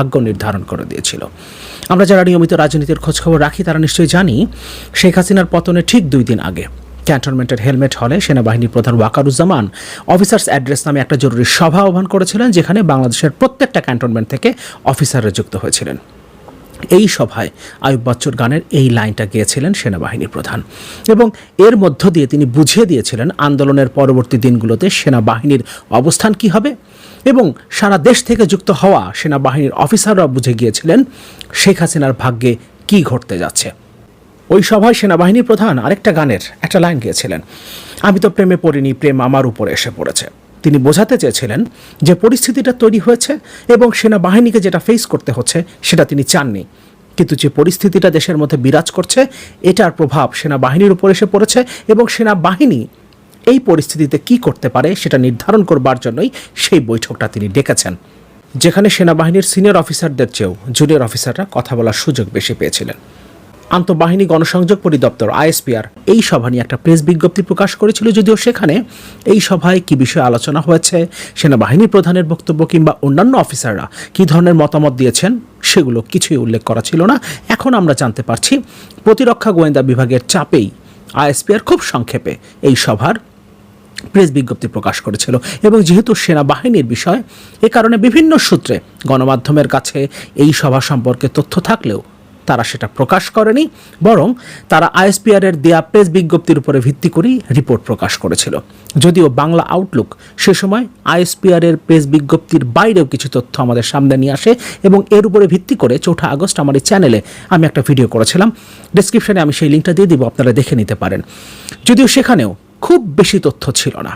ভাগ্য নির্ধারণ করে দিয়েছিল। আমরা যারা নিয়মিত রাজনীতির খোঁজখবর রাখি, তারা নিশ্চয়ই জানি শেখ হাসিনার পতনে ঠিক দুই দিন আগে ক্যান্টনমেন্টের হেলমেট হলে সেনাবাহিনীর প্রধান ওয়াকারুজ্জামান অফিসার্স অ্যাড্রেস নামে একটা জরুরি সভা আহ্বান করেছিলেন, যেখানে বাংলাদেশের প্রত্যেকটা ক্যান্টনমেন্ট থেকে অফিসাররা যুক্ত হয়েছিলেন। এই সভায় আয়ুব বচ্চর গানের এই লাইনটা গেয়েছিলেন সেনাবাহিনীর প্রধান। এবং এর মধ্য দিয়ে তিনি বুঝিয়ে দিয়েছিলেন আন্দোলনের পরবর্তী দিনগুলোতে সেনাবাহিনীর অবস্থান কি হবে এবং সারা দেশ থেকে যুক্ত হওয়া সেনাবাহিনীর অফিসাররা বুঝে গিয়েছিলেন শেখ হাসিনার ভাগ্যে কি ঘটতে যাচ্ছে। ওই সভায় সেনাবাহিনীর প্রধান আরেকটা গানের একটা লাইন গিয়েছিলেন, আমি তো প্রেমে পড়িনি, প্রেম আমার উপরে এসে পড়েছে। তিনি বোঝাতে চেয়েছিলেন যে পরিস্থিতিটা তৈরি হয়েছে এবং সেনাবাহিনীকে যেটা ফেস করতে হচ্ছে, সেটা তিনি চাননি। কিন্তু যে পরিস্থিতিটা দেশের মধ্যে বিরাজ করছে, এটার প্রভাব সেনাবাহিনীর উপর এসে পড়েছে এবং সেনাবাহিনী এই পরিস্থিতিতে কি করতে পারে সেটা নির্ধারণ করবার জন্যই সেই বৈঠকটা তিনি ডেকেছেন। যেখানে সেনাবাহিনীর সিনিয়র অফিসারদের চেয়েও জুনিয়র অফিসাররা কথা বলার সুযোগ বেশি পেয়েছিলেন। আন্তঃবাহিনী গণসংযোগ পরিদপ্তর, আইএসপিআর। এই সভা নিয়ে একটা প্রেস বিজ্ঞপ্তি প্রকাশ করেছিল যদিও সেখানে এই সভায় কি বিষয়ে আলোচনা হয়েছে, সেনাবাহিনী প্রধানের বক্তব্য কিংবা অন্যান্য অফিসাররা কী ধরনের মতামত দিয়েছেন, সেগুলো কিছুই উল্লেখ করা ছিল না। এখন আমরা জানতে পারছি, প্রতিরক্ষা গোয়েন্দা বিভাগের চাপেই আইএসপিআর খুব সংক্ষেপে এই সভার প্রেস বিজ্ঞপ্তি প্রকাশ করেছিল এবং যেহেতু সেনাবাহিনীর বিষয়, এ কারণে বিভিন্ন সূত্রে গণমাধ্যমের কাছে এই সভা সম্পর্কে তথ্য থাকলেও তারা সেটা প্রকাশ করেনি, বরং তারা আইএসপিআর এর দেয়া প্রেস বিজ্ঞপ্তির উপরে ভিত্তি করেই রিপোর্ট প্রকাশ করেছিল। যদিও বাংলা আউটলুক সে সময় আইএসপিআর এর প্রেস বিজ্ঞপ্তির বাইরেও কিছু তথ্য আমাদের সামনে নিয়ে আসে এবং এর উপরে ভিত্তি করে চৌঠা আগস্ট আমার এই চ্যানেলে আমি একটা ভিডিও করেছিলাম। ডিসক্রিপশনে আমি সেই লিঙ্কটা দিয়ে দিব, আপনারা দেখে নিতে পারেন। যদিও সেখানেও খুব বেশি তথ্য ছিল না।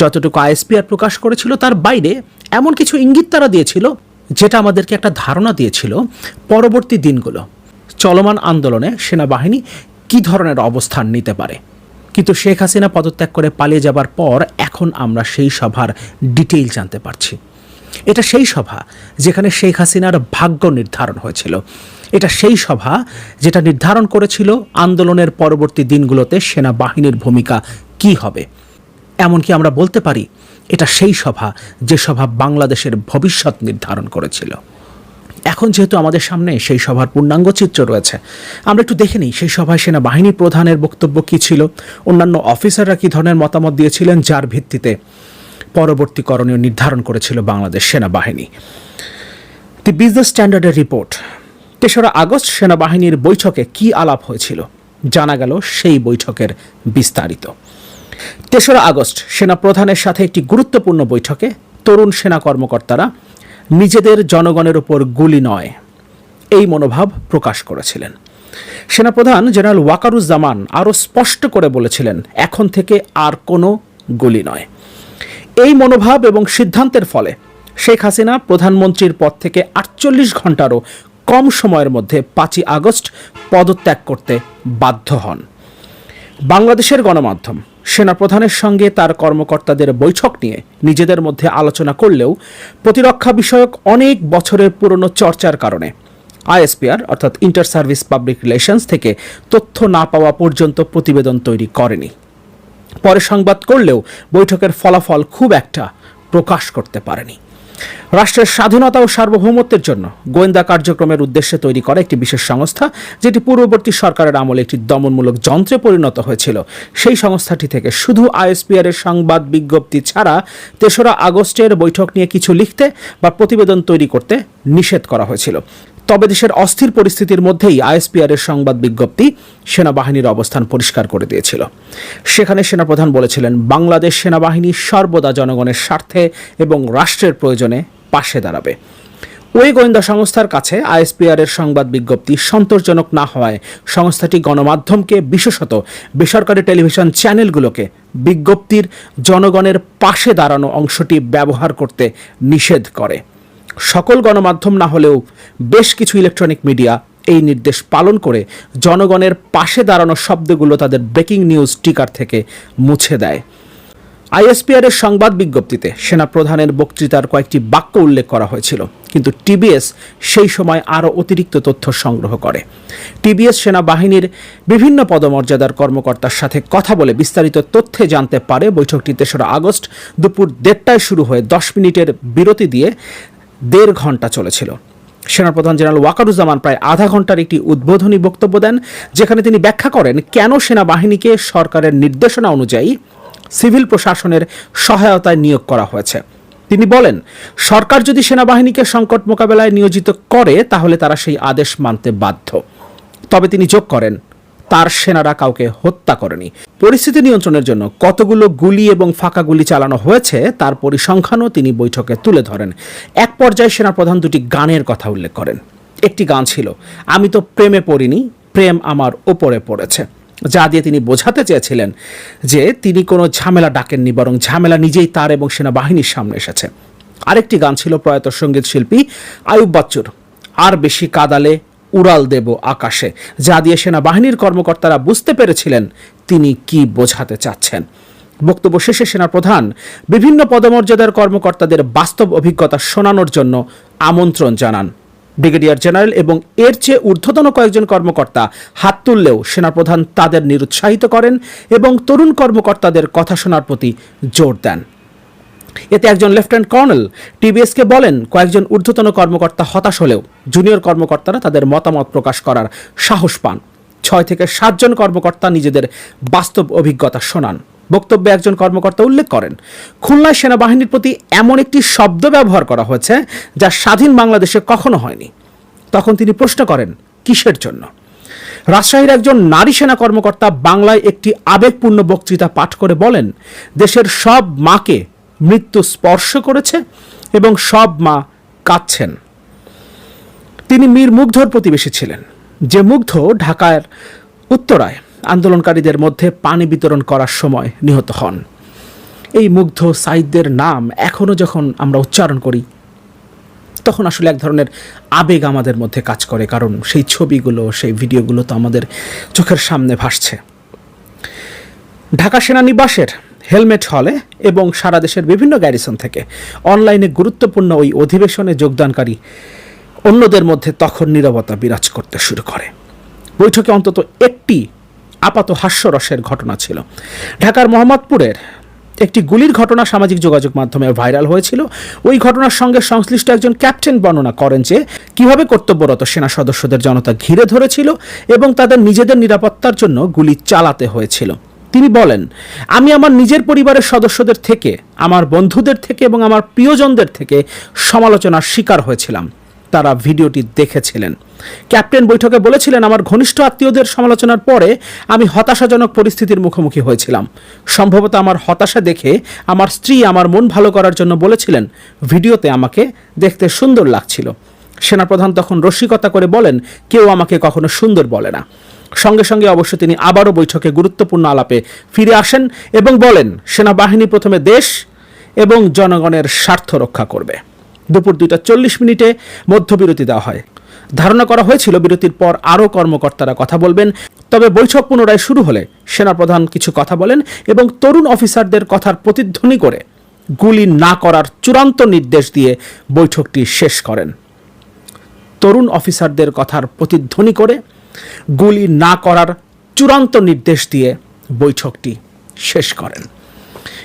যতটুকু আইএসপিআর প্রকাশ করেছিল, তার বাইরে এমন কিছু ইঙ্গিত তারা দিয়েছিল, যেটা আমাদেরকে একটা ধারণা দিয়েছিল, পরবর্তী দিনগুলো। চলমান আন্দোলনে সেনাবাহিনী কী ধরনের অবস্থান নিতে পারে? কিন্তু শেখ হাসিনা পদত্যাগ করে পালিয়ে যাবার পর এখন আমরা সেই সভার ডিটেইল জানতে পারছি। এটা সেই সভা যেখানে শেখ হাসিনার ভাগ্য নির্ধারণ হয়েছিল। এটা সেই সভা যেটা নির্ধারণ করেছিল আন্দোলনের পরবর্তী দিনগুলোতে সেনাবাহিনীর ভূমিকা কি হবে। এমনকি আমরা বলতে পারি, এটা সেই সভা যে সভা বাংলাদেশের ভবিষ্যৎ নির্ধারণ করেছিল। এখন যেহেতু আমাদের সামনে সেই সভার পূর্ণাঙ্গ চিত্র রয়েছে, আমরা একটু দেখে নিই সেই সভায় সেনাবাহিনী প্রধানের বক্তব্য কী ছিল, অন্যান্য অফিসাররা কী ধরনের মতামত দিয়েছিলেন যার ভিত্তিতে পরবর্তী করণীয় নির্ধারণ করেছিল বাংলাদেশ সেনাবাহিনী। দি বিজনেস স্ট্যান্ডার্ডের রিপোর্ট তেসরা আগস্ট সেনাবাহিনীর বৈঠকে কি আলাপ হয়েছিল, জানা গেল সেই বৈঠকের বিস্তারিত। তেসরা আগস্ট সেনা প্রধানের সাথে একটি গুরুত্বপূর্ণ বৈঠকে তরুণ সেনা কর্মকর্তারা নিজেদের জনগণের ওপর গুলি নয়। এই মনোভাব প্রকাশ করেছিলেন। সেনাপ্রধান জেনারেল ওয়াকারুজ্জামান আরও স্পষ্ট করে বলেছিলেন, এখন থেকে আর কোনো গুলি নয়। এই মনোভাব এবং সিদ্ধান্তের ফলে শেখ হাসিনা প্রধানমন্ত্রীর পদ থেকে আটচল্লিশ ঘন্টারও কম সময়ের মধ্যে পাঁচই আগস্ট পদত্যাগ করতে বাধ্য হন। বাংলাদেশের গণমাধ্যম সেনাপ্রধানের সঙ্গে তার কর্মকর্তাদের বৈঠক নিয়ে নিজেদের মধ্যে আলোচনা করলেও প্রতিরক্ষা বিষয়ক অনেক বছরের পুরনো চর্চার কারণে আইএসপিআর, অর্থাৎ ইন্টার সার্ভিস পাবলিক রিলেশনস থেকে তথ্য না পাওয়া পর্যন্ত প্রতিবেদন তৈরি করেনি। পরে সংবাদ করলেও বৈঠকের ফলাফল খুব একটা প্রকাশ করতে পারেনি। রাষ্ট্রের স্বাধীনতা ও সার্বভৌমত্বের জন্য গোয়েন্দা কার্যক্রমের উদ্দেশ্যে তৈরি করা একটি বিশেষ সংস্থা, যেটি পূর্ববর্তী সরকারের আমলে একটি দমনমূলক যন্ত্রে পরিণত হয়েছিল। সেই সংস্থাটি থেকে শুধু আইএসপিআর এর সংবাদ বিজ্ঞপ্তি ছাড়া তেসরা আগস্টের বৈঠক নিয়ে কিছু লিখতে বা প্রতিবেদন তৈরি করতে নিষেধ করা হয়েছিল। তবে দেশের অস্থির পরিস্থিতির মধ্যেই আইএসপিআর এর সংবাদ বিজ্ঞপ্তি সেনাবাহিনীর অবস্থান পরিষ্কার করে দিয়েছিল। সেখানে সেনাপ্রধান বলেছিলেন, বাংলাদেশ সেনাবাহিনী সর্বদা জনগণের স্বার্থে এবং রাষ্ট্রের প্রয়োজনে পাশে দাঁড়াবে। ওই গোয়েন্দা সংস্থার কাছে আইএসপিআর এর সংবাদ বিজ্ঞপ্তি সন্তোষজনক না হওয়ায় সংস্থাটি গণমাধ্যমকে, বিশেষত বেসরকারি টেলিভিশন চ্যানেলগুলোকে বিজ্ঞপ্তির জনগণের পাশে দাঁড়ানো অংশটি ব্যবহার করতে নিষেধ করে। সকল গণমাধ্যম না হলেও বেশ কিছু ইলেকট্রনিক মিডিয়া এই নির্দেশ পালন করে জনগণের পাশে দাঁড়ানো শব্দগুলো তাদের ব্রেকিং নিউজ টিকার থেকে মুছে দেয়। আইএসপিআর এর সংবাদ বিজ্ঞপ্তিতে সেনাপ্রধানের বক্তৃতার কয়েকটি বাক্য উল্লেখ করা হয়েছিল, কিন্তু টিবিএস সেই সময় আরও অতিরিক্ত তথ্য সংগ্রহ করে। টিবিএস সেনাবাহিনীর বিভিন্ন পদমর্যাদার কর্মকর্তার সাথে কথা বলে বিস্তারিত তথ্যে জানতে পারে বৈঠকটি তেসরা আগস্ট দুপুর দেড়টায় শুরু হয়ে দশ মিনিটের বিরতি দিয়ে দেড় ঘণ্টা চলেছিল। সেনাপ্রধান জেনারেল ওয়াকারুজ্জামান প্রায় আধা ঘণ্টার একটি উদ্বোধনী বক্তব্য দেন, যেখানে তিনি ব্যাখ্যা করেন কেন সেনাবাহিনীকে সরকারের নির্দেশনা অনুযায়ী সিভিল প্রশাসনের সহায়তায় নিয়োগ করা হয়েছে। তিনি বলেন, সরকার যদি সেনাবাহিনীকে সংকট মোকাবেলায় নিয়োজিত করে, তাহলে তারা সেই আদেশ মানতে বাধ্য। তবে তিনি যোগ করেন, তার সেনারা কাউকে হত্যা করেনি। পরিস্থিতি নিয়ন্ত্রণের জন্য কতগুলো গুলি এবং ফাঁকা গুলি চালানো হয়েছে তার পরিসংখ্যানও তিনি বৈঠকে তুলে ধরেন। এক পর্যায়ে সেনাপ্রধান দুটি গানের কথা উল্লেখ করেন। একটি গান ছিল, আমি তো প্রেমে পড়িনি, প্রেম আমার ওপরে পড়েছে। যা দিয়ে তিনি বোঝাতে চেয়েছিলেন যে তিনি কোনো ঝামেলা ডাকেননি, বরং ঝামেলা নিজেই তার এবং সেনাবাহিনীর সামনে এসেছে। আরেকটি গান ছিল প্রয়াত সংগীত শিল্পী আয়ুব বাচ্চুর, আর বেশি কাদালে উড়াল দেব আকাশে। যা দিয়ে সেনাবাহিনীর কর্মকর্তারা বুঝতে পেরেছিলেন তিনি কি বোঝাতে চাচ্ছেন। বক্তব্য শেষে সেনাপ্রধান, বিভিন্ন পদমর্যাদার কর্মকর্তাদের বাস্তব অভিজ্ঞতা শোনানোর জন্য আমন্ত্রণ জানান। ব্রিগেডিয়ার জেনারেল এবং এর চেয়ে ঊর্ধ্বতন কয়েকজন কর্মকর্তা হাত তুললেও সেনাপ্রধান তাদের নিরুৎসাহিত করেন এবং তরুণ কর্মকর্তাদের কথা শোনার প্রতি জোর দেন। এতে একজন লেফটেন্যান্ট কর্নেল টিবিএসকে বলেন, কয়েকজন ঊর্ধ্বতন কর্মকর্তা হতাশ হলেও জুনিয়র কর্মকর্তারা তাদের মতামত প্রকাশ করার সাহস পান। ছয় থেকে সাতজন কর্মকর্তা নিজেদের বাস্তব অভিজ্ঞতা শোনান। বক্তব্যে একজন কর্মকর্তা উল্লেখ করেন, খুলনায় সেনাবাহিনীর প্রতি এমন একটি শব্দ ব্যবহার করা হয়েছে যা স্বাধীন বাংলাদেশে কখনো হয়নি। তখন তিনি প্রশ্ন করেন, কিসের জন্য? রাজশাহীর একজন নারী সেনা কর্মকর্তা বাংলায় একটি আবেগপূর্ণ বক্তৃতা পাঠ করে বলেন, দেশের সব মাকে মৃত্যু স্পর্শ করেছে এবং সব মা কাঁদছেন। তিনি মীর মুগ্ধর প্রতিবেশী ছিলেন। যে মুগ্ধ ঢাকার উত্তরায় আন্দোলনকারীদের মধ্যে পানি বিতরণ করার সময় নিহত হন। এই মুগ্ধ সাইদদের নাম এখনও যখন আমরা উচ্চারণ করি, তখন আসলে এক ধরনের আবেগ আমাদের মধ্যে কাজ করে, কারণ সেই ছবিগুলো, সেই ভিডিওগুলো তো আমাদের চোখের সামনে ভাসছে। ঢাকা সেনানিবাসের হেলমেট হলে এবং সারা দেশের বিভিন্ন গ্যারিসন থেকে অনলাইনে গুরুত্বপূর্ণ ওই অধিবেশনে যোগদানকারী অন্যদের মধ্যে তখন নীরবতা বিরাজ করতে শুরু করে। বৈঠকে অন্তত একটি আপাত হাস্যরসের ঘটনা ছিল। ঢাকার মোহাম্মদপুরের একটি গুলির ঘটনা সামাজিক যোগাযোগ মাধ্যমে ভাইরাল হয়েছিল। ওই ঘটনার সঙ্গে সংশ্লিষ্ট একজন ক্যাপ্টেন বর্ণনা করেন যে, কীভাবে কর্তব্যরত সেনা সদস্যদের জনতা ঘিরে ধরেছিল এবং তাদের নিজেদের নিরাপত্তার জন্য গুলি চালাতে হয়েছিল। তিনি বলেন, আমি আমার নিজের পরিবারের সদস্যদের থেকে, আমার বন্ধুদের থেকে এবং আমার প্রিয়জনদের থেকে সমালোচনার শিকার হয়েছিলাম। তারা ভিডিওটি দেখেছিলেন। ক্যাপ্টেন বৈঠকে বলেছিলেন, আমার ঘনিষ্ঠ আত্মীয়দের সমালোচনার পরে আমি হতাশাজনক পরিস্থিতির মুখোমুখি হয়েছিলাম। সম্ভবত আমার হতাশা দেখে আমার স্ত্রী আমার মন ভালো করার জন্য বলেছিলেন, ভিডিওতে আমাকে দেখতে সুন্দর লাগছিল। সেনাপ্রধান তখন রসিকতা করে বলেন, কেউ আমাকে কখনো সুন্দর বলে না। সঙ্গে সঙ্গে অবশ্য তিনি আবারও বৈঠকে গুরুত্বপূর্ণ আলাপে ফিরে আসেন এবং বলেন, সেনাবাহিনী প্রথমে দেশ এবং জনগণের স্বার্থ রক্ষা করবে। দুপুর দুইটা চল্লিশ মিনিটে মধ্যবিরতি দেওয়া হয়। ধারণা করা হয়েছিল বিরতির পর আরও কর্মকর্তারা কথা বলবেন, তবে বৈঠক পুনরায় শুরু হলে সেনাপ্রধান কিছু কথা বলেন এবং তরুণ অফিসারদের কথার প্রতিধ্বনি করে গুলি না করার চূড়ান্ত নির্দেশ দিয়ে বৈঠকটি শেষ করেন। তরুণ অফিসারদের কথার প্রতিধ্বনি করে গুলি না করার চূড়ান্ত নির্দেশ দিয়ে বৈঠকটি শেষ করেন।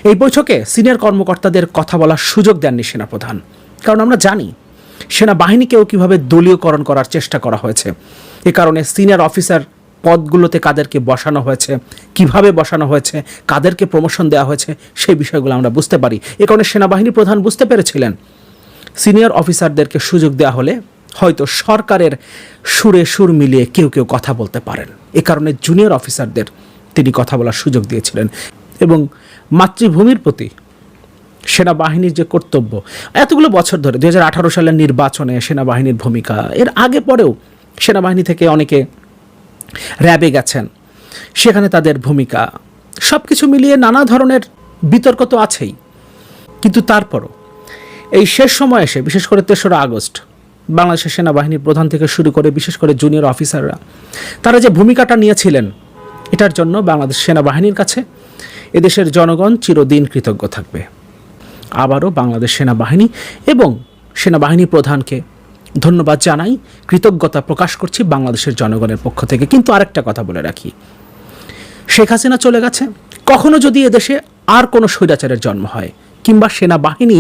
এই বৈঠকে সিনিয়র কর্মকর্তাদের কথা বলার সুযোগ দেননি সেনাপ্রধান। কারণ আমরা জানি, সেনাবাহিনীকেও কীভাবে দলীয়করণ করার চেষ্টা করা হয়েছে। এ কারণে সিনিয়র অফিসার পদগুলোতে কাদেরকে বসানো হয়েছে, কীভাবে বসানো হয়েছে, কাদেরকে প্রমোশন দেওয়া হয়েছে, সেই বিষয়গুলো আমরা বুঝতে পারি। এ কারণে সেনাবাহিনী প্রধান বুঝতে পেরেছিলেন, সিনিয়র অফিসারদেরকে সুযোগ দেওয়া হলে হয়তো সরকারের সুরে সুর মিলিয়ে কেউ কেউ কথা বলতে পারেন। এ কারণে জুনিয়র অফিসারদের তিনি কথা বলার সুযোগ দিয়েছিলেন এবং মাতৃভূমির প্রতি সেনাবাহিনীর যে কর্তব্য, এতগুলো বছর ধরে দু হাজার আঠারো সালের নির্বাচনে সেনাবাহিনীর ভূমিকা, এর আগে পরেও সেনাবাহিনী থেকে অনেকে র্যাবে গেছেন, সেখানে তাদের ভূমিকা সব কিছু মিলিয়ে নানা ধরনের বিতর্ক তো আছেই। কিন্তু তারপরও এই শেষ সময় এসে, বিশেষ করে তেসরা আগস্ট বাংলাদেশের সেনাবাহিনীর প্রধান থেকে শুরু করে, বিশেষ করে জুনিয়র অফিসাররা তারা যে ভূমিকাটা নিয়েছিলেন, এটার জন্য বাংলাদেশ সেনাবাহিনীর কাছে এদেশের জনগণ চিরদিন কৃতজ্ঞ থাকবে। আবারও বাংলাদেশ সেনাবাহিনী এবং সেনাবাহিনী প্রধানকে ধন্যবাদ জানাই, কৃতজ্ঞতা প্রকাশ করছি বাংলাদেশের জনগণের পক্ষ থেকে। কিন্তু আরেকটা কথা বলে রাখি, শেখ হাসিনা চলে গেছে, কখনো যদি এদেশে আর কোনো স্বৈরাচারের জন্ম হয়, কিংবা সেনাবাহিনী